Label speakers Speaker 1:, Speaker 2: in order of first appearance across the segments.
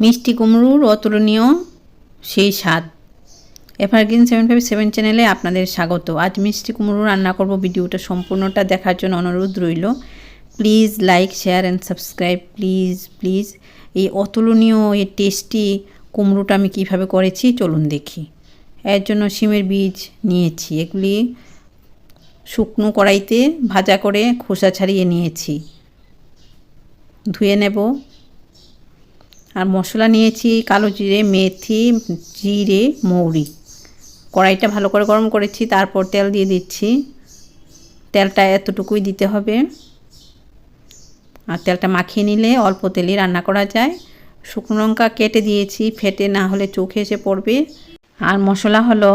Speaker 1: মিষ্টি কুমড়োর অতুলনীয় সেই স্বাদ। এভারগ্রিন সেভেন ফাইভ সেভেন চ্যানেলে আপনাদের স্বাগত। আজ মিষ্টি কুমড়ো রান্না করব। ভিডিওটা সম্পূর্ণটা দেখার জন্য অনুরোধ রইল। Please like share and subscribe please please এই অতুলনীয়, এই টেস্টি কুমড়োটা আমি কীভাবে করেছি চলুন দেখি। এর জন্য শিমের বীজ নিয়েছি। এগুলি শুকনো কড়াইতে ভাজা করে খোসা ছাড়িয়ে নিয়েছি। ধুয়ে নেব। আর মশলা নিয়েছি কালো জিরে, মেথি, জিরে, মৌরি। কড়াইটা ভালো করে গরম করেছি, তারপর তেল দিয়ে দিচ্ছি। তেলটা এতটুকুই দিতে হবে। আর তেলটা মাখিয়ে নিলে অল্প তেলে রান্না করা যায়। শুকনো লঙ্কা কেটে দিয়েছি, ফেটে না হলে চোখে এসে পড়বে। আর মশলা হলো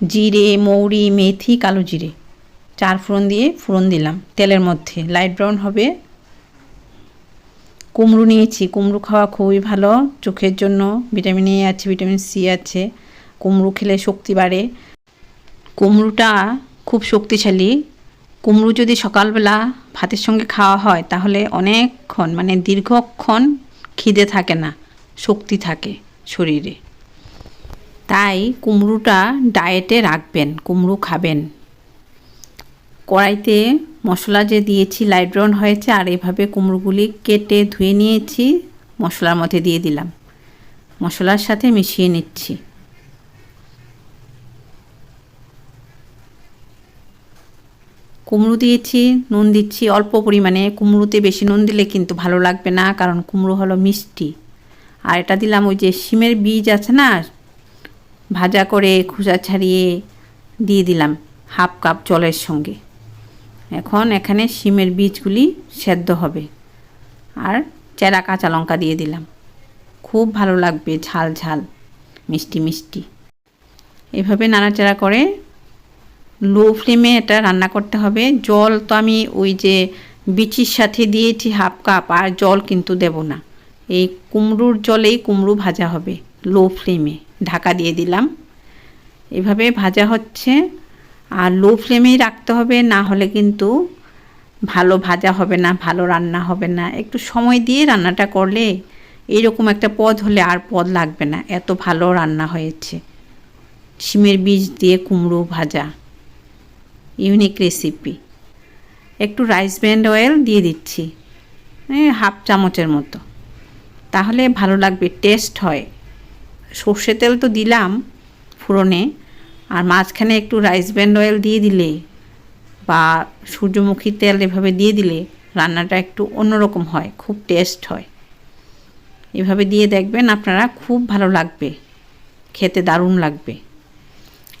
Speaker 1: জিরে, মৌরি, মেথি, কালো জিরে। চার ফোড়ন দিয়ে ফোড়ন দিলাম। তেলের মধ্যে, লাইট ব্রাউন হবে। কুমড়ো নিয়েছি। কুমড়ো খাওয়া খুবই ভালো। চোখের জন্য ভিটামিন এ আছে, ভিটামিন সি আছে। কুমড়ো খেলে শক্তি বাড়ে। কুমড়োটা খুব শক্তিশালী। কুমড়ো যদি সকালবেলা ভাতের সঙ্গে খাওয়া হয়, তাহলে অনেকক্ষণ মানে দীর্ঘক্ষণ খিদে থাকে না, শক্তি থাকে শরীরে। তাই কুমড়োটা ডায়েটে রাখবেন, কুমড়ো খাবেন। কড়াইতে মশলা যে দিয়েছি লাইট ব্রাউন হয়েছে, আর এভাবে কুমড়োগুলি কেটে ধুয়ে নিয়েছি, মশলার মধ্যে দিয়ে দিলাম। মশলার সাথে মিশিয়ে নিচ্ছি। কুমড়ো দিয়েছি, নুন দিচ্ছি, অল্প পরিমাণে। কুমড়োতে বেশি নুন দিলে কিন্তু ভালো লাগবে না, কারণ কুমড়ো হলো মিষ্টি। আর এটা দিলাম ওই যে শিমের বীজ আছে না, ভাজা করে খোসা ছাড়িয়ে দিয়ে দিলাম, হাফ কাপ জলের সঙ্গে। এখন এখানে শিমের বীজগুলি সেদ্ধ হবে। আর চেরা কাঁচা লঙ্কা দিয়ে দিলাম। খুব ভালো লাগবে ঝাল ঝাল, মিষ্টি মিষ্টি। এভাবে নাড়াচাড়া করে লো ফ্লেমে এটা রান্না করতে হবে। জল তো আমি ওই যে বিচির সাথে দিয়েছি হাফ কাপ, আর জল কিন্তু দেব না। এই কুমড়োর জলেই কুমড়ো ভাজা হবে লো ফ্লেমে। ঢাকা দিয়ে দিলাম। এভাবে ভাজা হচ্ছে। আর লো ফ্লেমেই রাখতে হবে, না হলে কিন্তু ভালো ভাজা হবে না, ভালো রান্না হবে না। একটু সময় দিয়ে রান্নাটা করলে এইরকম একটা পদ হলে আর পদ লাগবে না, এত ভালো রান্না হয়েছে। শিমের বীজ দিয়ে কুমড়ো ভাজা ইউনিক রেসিপি একটু রাইস ব্যান্ড অয়েল দিয়ে দিচ্ছি হাফ চামচের মতো। তাহলে ভালো লাগবে টেস্ট হয়। সর্ষে তেল তো দিলাম ফুরনে আর মাঝখানে একটু রাইস ব্যান্ড অয়েল দিয়ে দিলে বা সূর্যমুখী তেল এভাবে দিয়ে দিলে রান্নাটা একটু অন্যরকম হয়, খুব টেস্ট হয়। এভাবে দিয়ে দেখবেন আপনারা খুব ভালো লাগবে, খেতে দারুণ লাগবে।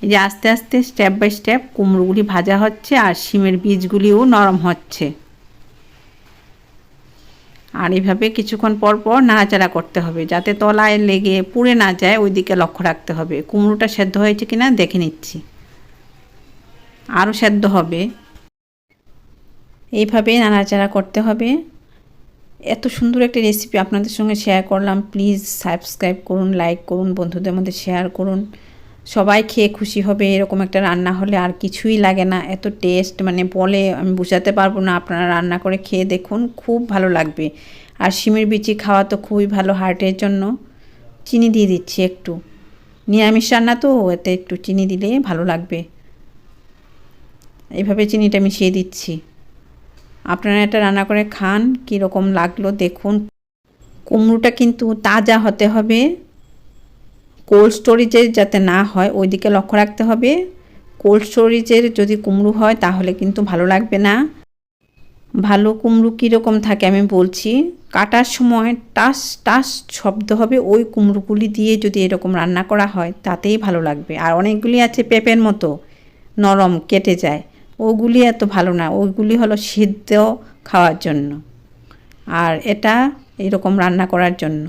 Speaker 1: এই যে আস্তে আস্তে স্টেপ বাই স্টেপ কুমড়োগুলি ভাজা হচ্ছে আর শিমের বীজগুলিও নরম হচ্ছে। আর এভাবে কিছুক্ষণ পর পর নাড়াচাড়া করতে হবে, যাতে তলায় লেগে পুড়ে না যায় ওই দিকে লক্ষ্য রাখতে হবে। কুমড়োটা সেদ্ধ হয়েছে কিনা দেখে নিচ্ছি। আরও সেদ্ধ হবে। এইভাবে নাড়াচাড়া করতে হবে। এত সুন্দর একটা রেসিপি আপনাদের সঙ্গে শেয়ার করলাম। প্লিজ সাবস্ক্রাইব করুন লাইক করুন, বন্ধুদের মধ্যে শেয়ার করুন। সবাই খেয়ে খুশি হবে, এরকম একটা রান্না হলে আর কিছুই লাগে না। এত টেস্ট মানে বলে আমি বুঝাতে পারব না, আপনারা রান্না করে খেয়ে দেখুন, খুব ভালো লাগবে। আর শিমের বিচি খাওয়া তো খুবই ভালো হার্টের জন্য। চিনি দিয়ে দিচ্ছি একটু। নিরামিষ রান্না তো, এতে একটু চিনি দিলে ভালো লাগবে। এইভাবে চিনিটা মিশিয়ে দিচ্ছি। আপনারা এটা রান্না করে খান, কীরকম লাগল দেখুন। কুমড়োটা কিন্তু তাজা হতে হবে। কোল্ড স্টোরেজে যাতে না হয় ওই দিকে লক্ষ্য রাখতে হবে। কোল্ড স্টোরেজের যদি কুমড়ো হয়, তাহলে কিন্তু ভালো লাগবে না। ভালো কুমড়ো কীরকম থাকে আমি বলছি, কাটার সময় টাস টাস শব্দ হবে, ওই কুমড়োগুলি দিয়ে যদি এরকম রান্না করা হয়, তাতেই ভালো লাগবে। আর অনেকগুলি আছে পেঁপের মতো, নরম, কেটে যায়। ওগুলি এত ভালো না, ওইগুলি হলো সিদ্ধ খাওয়ার জন্য। আর এটা এরকম রান্না করার জন্য।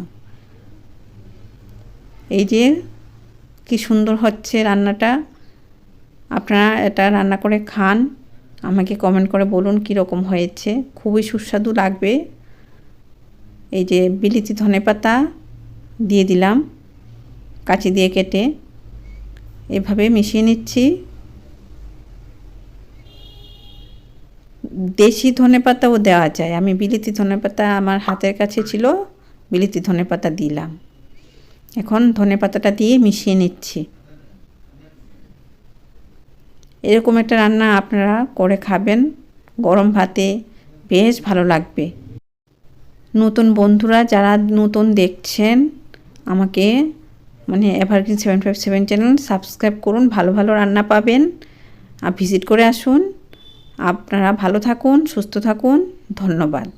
Speaker 1: এই যে কি সুন্দর হচ্ছে রান্নাটা। আপনারা এটা রান্না করে খান। আমাকে কমেন্ট করে বলুন কীরকম হয়েছে। খুবই সুস্বাদু লাগবে। এই যে বিলিতি ধনে পাতা দিয়ে দিলাম কাঁচি দিয়ে কেটে। এভাবে মিশিয়ে নিচ্ছি। দেশি ধনে পাতাও দেওয়া যায়। আমি বিলিতি ধনে পাতা আমার হাতের কাছে ছিল বিলিতি ধনে পাতা দিলাম। এখন ধনে পাতাটা দিয়ে মিশিয়ে নিচ্ছি। এরকম একটা রান্না আপনারা করে খাবেন। গরম ভাতে বেশ ভালো লাগবে। নতুন বন্ধুরা যারা নতুন দেখছেন, আমাকে মানে evergreen seven five seven channel subscribe করুন, ভালো ভালো রান্না পাবেন। আর ভিজিট করে আসুন। আপনারা ভালো থাকুন, সুস্থ থাকুন। ধন্যবাদ।